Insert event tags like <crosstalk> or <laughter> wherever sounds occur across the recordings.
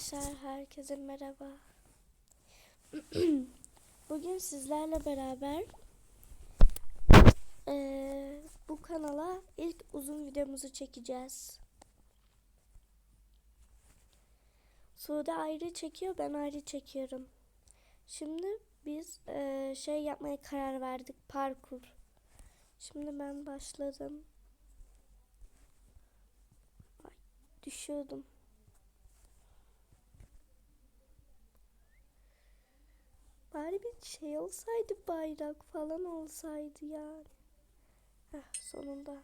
Arkadaşlar herkese merhaba. <clears throat> Bugün sizlerle beraber eee, bu kanala ilk uzun videomuzu çekeceğiz. Sude ayrı çekiyor, ben ayrı çekiyorum. Şimdi biz eee, şey yapmaya karar verdik, parkur. Şimdi ben başladım. Ay, düşüyordum. Bari bir şey olsaydı bayrak falan olsaydı yani. Heh, sonunda.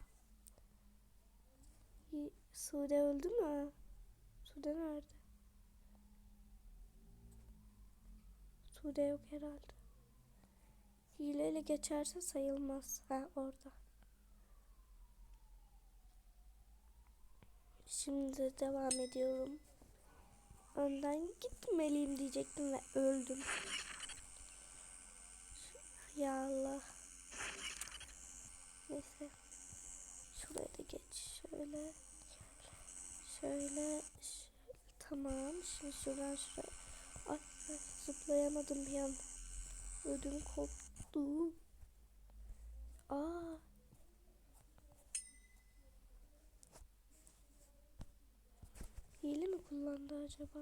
Sude öldü mü? Sude nerede? Sude yok herhalde. Hileyle geçerse sayılmaz. Ha orada. Şimdi devam ediyorum. Önden gitmeliyim diyecektim ve öldüm. Ya Allah. Neyse. Şuraya da geç. Şöyle. Şöyle. Şöyle. Tamam. Şimdi şuradan şuraya. Ay, ay zıplayamadım bir an. Ödüm koptu. Aa. Hile mi kullandı acaba?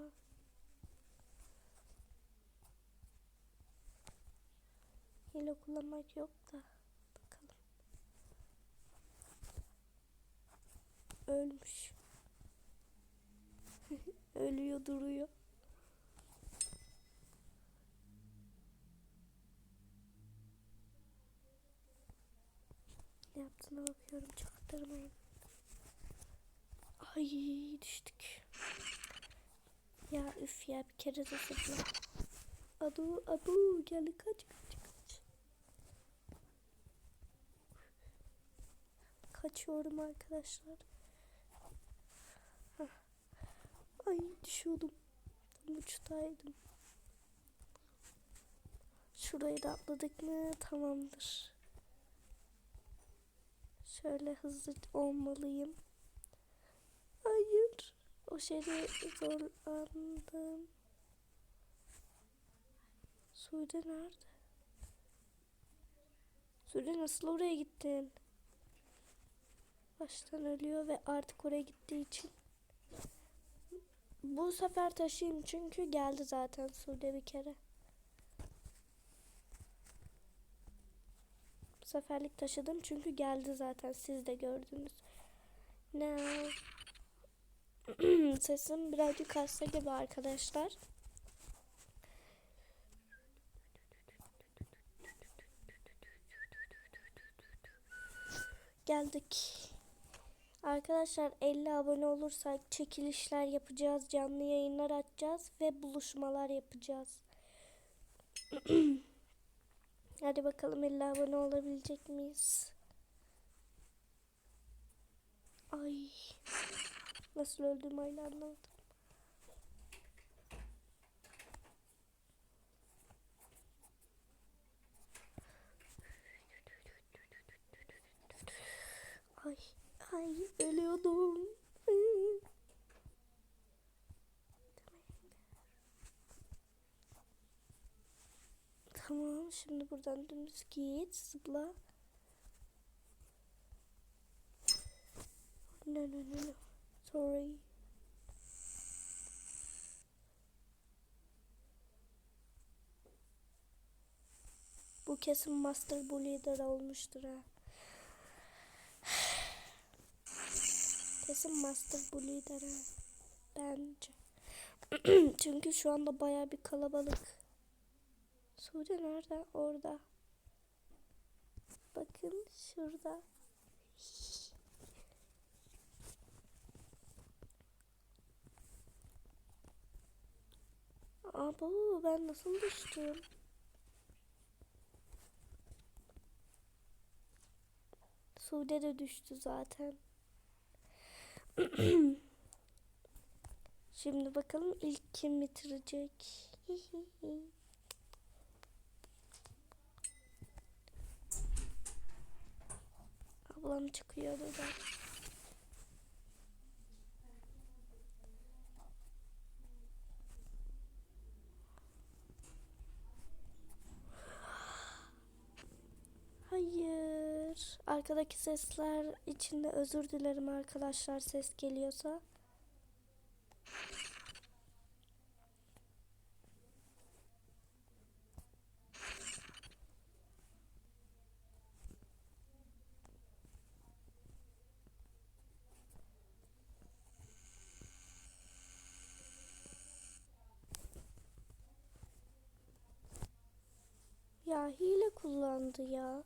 Hile kullanmak yok da. Bakalım. Ölmüş. <laughs> Ölüyor duruyor. Ne yaptığına bakıyorum çaktırmayın. Ay düştük. Ya üf ya bir kere de zıpla. Adu adu gel kaç. Kaçıyorum arkadaşlar. Ay düşüyordum. Tam uçtaydım. Şurayı da atladık mı tamamdır. Şöyle hızlı olmalıyım. Hayır. O şeyde zorlandım. Sude nerede? Sude nasıl oraya gittin? Baştan ölüyor ve artık oraya gittiği için. Bu sefer taşıyayım çünkü geldi zaten Sude bir kere. Bu seferlik taşıdım çünkü geldi zaten siz de gördünüz. Ne? <clears throat> Sesim birazcık hasta gibi arkadaşlar. Geldik. Arkadaşlar 50 abone olursak çekilişler yapacağız, canlı yayınlar açacağız ve buluşmalar yapacağız. <clears throat> Hadi bakalım 50 abone olabilecek miyiz? Ay. Nasıl öldüm hala anlamadım. Ay, ay ölüyordum. Tamam, şimdi buradan dümdüz git, zıpla. No, no, no, no. Sorry. Bu kesin Master bu olmuştur ha. Kesin Master bu lider ha. Bence. <clears throat> Çünkü şu anda baya bir kalabalık. Sude nerede? Orada. Bakın şurada. <laughs> Abo ben nasıl düştüm? Sude de düştü zaten. <clears throat> Şimdi bakalım ilk kim bitirecek? <laughs> Ablam çıkıyor buradan. Arkadaki sesler için de özür dilerim arkadaşlar ses geliyorsa. Ya hile kullandı ya.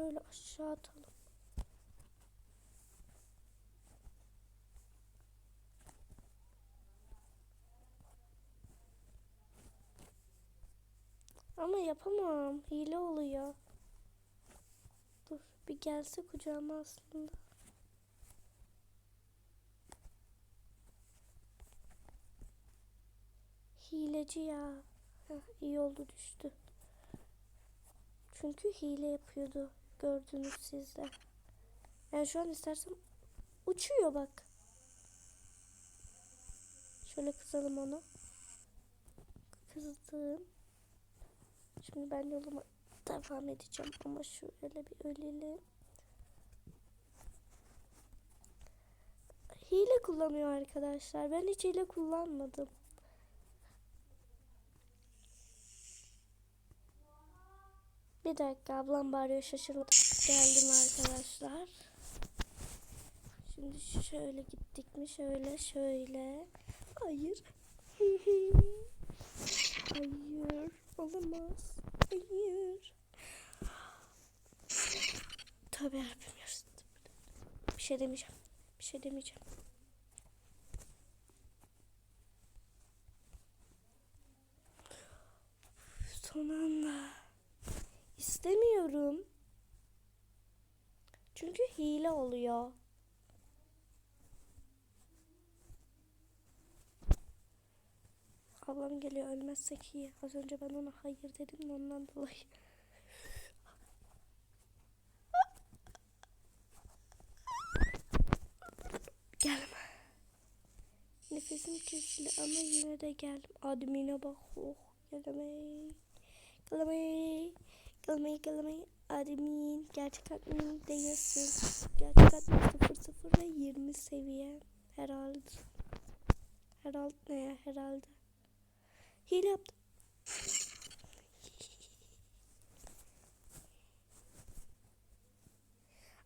Şöyle aşağı atalım. Ama yapamam. Hile oluyor. Dur bir gelse kucağıma aslında. Hileci ya. Heh, iyi oldu düştü. Çünkü hile yapıyordu. Gördünüz siz de. Yani şu an istersem uçuyor bak. Şöyle kızalım onu. Kızdım. Şimdi ben yoluma devam edeceğim ama şöyle bir ölelim. Hile kullanıyor arkadaşlar. Ben hiç hile kullanmadım. Bir dakika ablam bağırıyor şaşırmadım. Geldim arkadaşlar. Şimdi şöyle gittik mi şöyle şöyle. Hayır. Hayır. Olamaz. Hayır. Tövbe yarabbim. Bir şey demeyeceğim. Bir şey demeyeceğim. Son anda. Çünkü hile oluyor. Ablam geliyor ölmezsek iyi. Az önce ben ona hayır dedim de ondan dolayı. Gelme. Nefesim kesildi ama yine de geldim. Admine bak. Oh gelemeyi. Gelemeyi. Gelemeyi gelemeyi. Admin. Gerçek admin değilsin. Gerçek admin 00 ve 20 seviye. Herhalde. Herhalde ne ya herhalde. Hile yaptım. <laughs>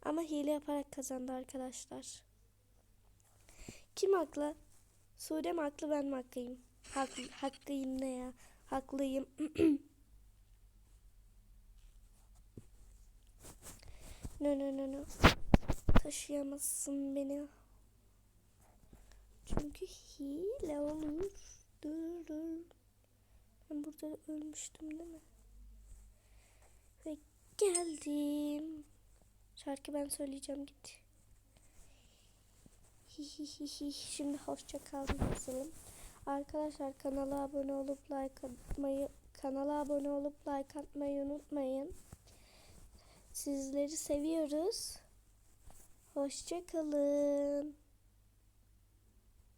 Ama hile yaparak kazandı arkadaşlar. Kim haklı? Sude mi haklı ben mi haklıyım? Haklı, haklıyım ne ya? Haklıyım. <clears throat> no no no no. Taşıyamazsın beni. Çünkü hile olur. Dur dur. Ben burada ölmüştüm değil mi? Ve geldim. Şarkı ben söyleyeceğim git. Şimdi hoşça kalın yazalım. Arkadaşlar kanala abone olup like atmayı kanala abone olup like atmayı unutmayın. Sizleri seviyoruz. Hoşça kalın.